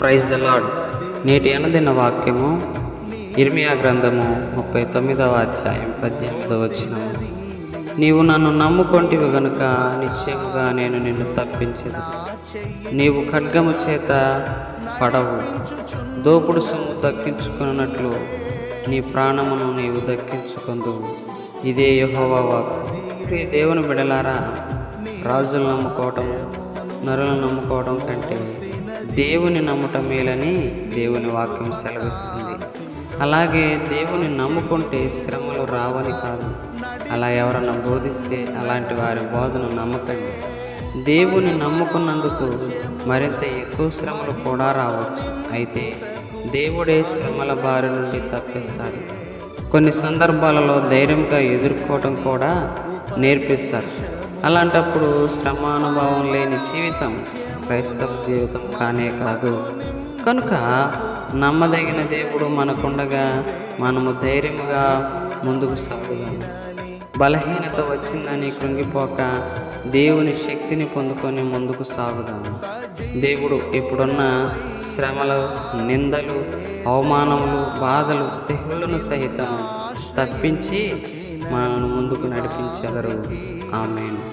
Praise the lord నేటి అనదిన వాక్యము ఇర్మియా గ్రంథము ముప్పై తొమ్మిదవ అధ్యాయం పద్దెనిమిదవ వచ్చిన నీవు నన్ను నమ్ముకొంటివి గనుక నిశ్చయముగా నేను నిన్ను తప్పించదు. నీవు ఖడ్గము చేత పడవు. దోపుడు సొమ్ము దక్కించుకున్నట్లు నీ ప్రాణమును నీవు దక్కించుకుందువు ఇదే యెహోవా వాక్ దేవుని బిడలారా రాజులు నమ్ముకోవటము నరులను నమ్ముకోవడం కంటే దేవుని నమ్మటం మేలని దేవుని వాక్యం సెలవిస్తుంది. అలాగే దేవుని నమ్ముకుంటే శ్రమలు రావని కాదు. అలా ఎవరన్నా బోధిస్తే అలాంటి వారి బోధను నమ్మకండి. దేవుని నమ్ముకున్నందుకు మరింత ఎక్కువ శ్రమలు కూడా రావచ్చు. అయితే దేవుడే శ్రమల బారి నుండి తప్పిస్తాడు. కొన్ని సందర్భాలలో ధైర్యంగా ఎదుర్కోవటం కూడా నేర్పిస్తారు. అలాంటప్పుడు శ్రమానుభవం లేని జీవితం క్రైస్తవ జీవితం కానే కాదు. కనుక నమ్మదగిన దేవుడు మనకుండగా మనము ధైర్యంగా ముందుకు సాగుదాము. బలహీనత వచ్చిందని కృంగిపోక దేవుని శక్తిని పొందుకొని ముందుకు సాగుదాము. దేవుడు ఇప్పుడున్న శ్రమలు నిందలు అవమానములు బాధలు తెగుళ్ళను సహితం తప్పించి మనల్ని ముందుకు నడిపించగలరు. ఆమెను.